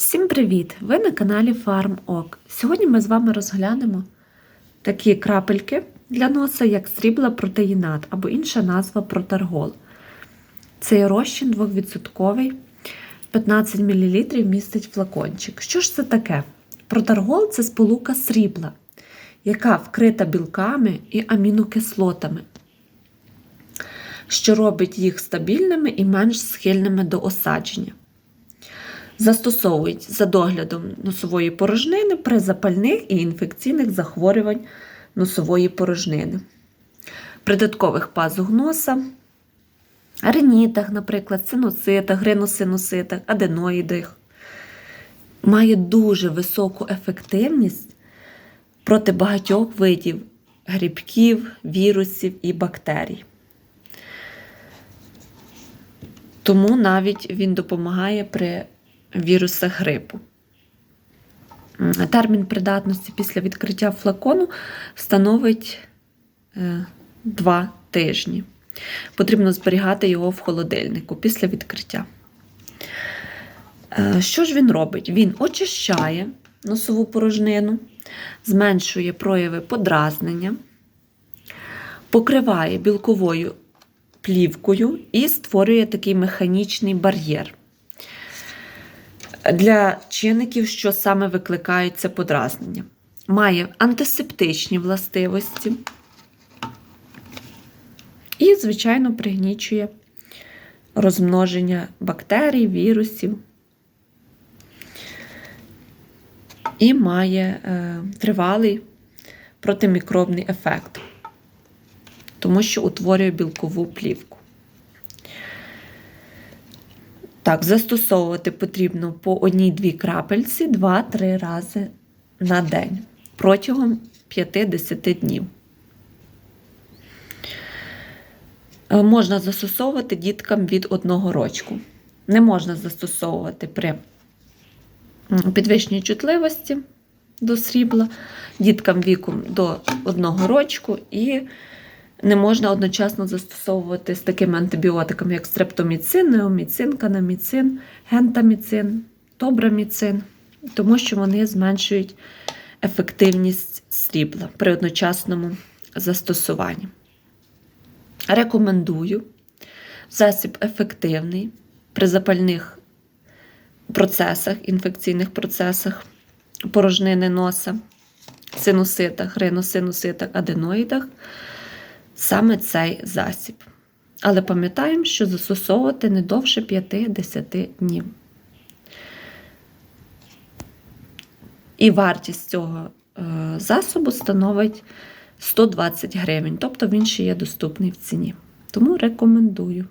Всім привіт! Ви на каналі FarmOk. Сьогодні ми з вами розглянемо такі крапельки для носа, як срібла протеїнат або інша назва протаргол. Цей розчин 2%, 15 мл містить флакончик. Що ж це таке? Протаргол це сполука срібла, яка вкрита білками і амінокислотами, що робить їх стабільними і менш схильними до осадження. Застосовують за доглядом носової порожнини при запальних і інфекційних захворювань носової порожнини, придаткових пазух носа, ринітах, наприклад, синуситах, риносинуситах, аденоїдах. Має дуже високу ефективність проти багатьох видів грибків, вірусів і бактерій. Тому навіть він допомагає при вірусах грипу. Термін придатності після відкриття флакону становить 2 тижні. Потрібно зберігати його в холодильнику після відкриття. Що ж він робить? Він очищає носову порожнину, зменшує прояви подразнення, покриває білковою плівкою і створює такий механічний бар'єр для чинників, що саме викликають це подразнення. Має антисептичні властивості і, звичайно, пригнічує розмноження бактерій, вірусів. І має е, тривалий протимікробний ефект, тому що утворює білкову плівку. Так, застосовувати потрібно по одній-дві крапельці 2-3 рази на день протягом 5-10 днів. Е, Можна застосовувати діткам від одного рочку. Не можна застосовувати при підвищеній чутливості до срібла, діткам віком до одного рочку і не можна одночасно застосовувати з такими антибіотиками, як стрептоміцин, неоміцин, канаміцин, гентаміцин, тобраміцин, тому що вони зменшують ефективність срібла при одночасному застосуванні. Рекомендую. Засіб ефективний при запальних процесах, інфекційних процесах порожнини носа, синуситах, риносинуситах, аденоїдах саме цей засіб. Але пам'ятаємо, що застосовувати не довше 5-10 днів. І вартість цього е, засобу становить 120 гривень, тобто він ще є доступний в ціні. Тому рекомендую.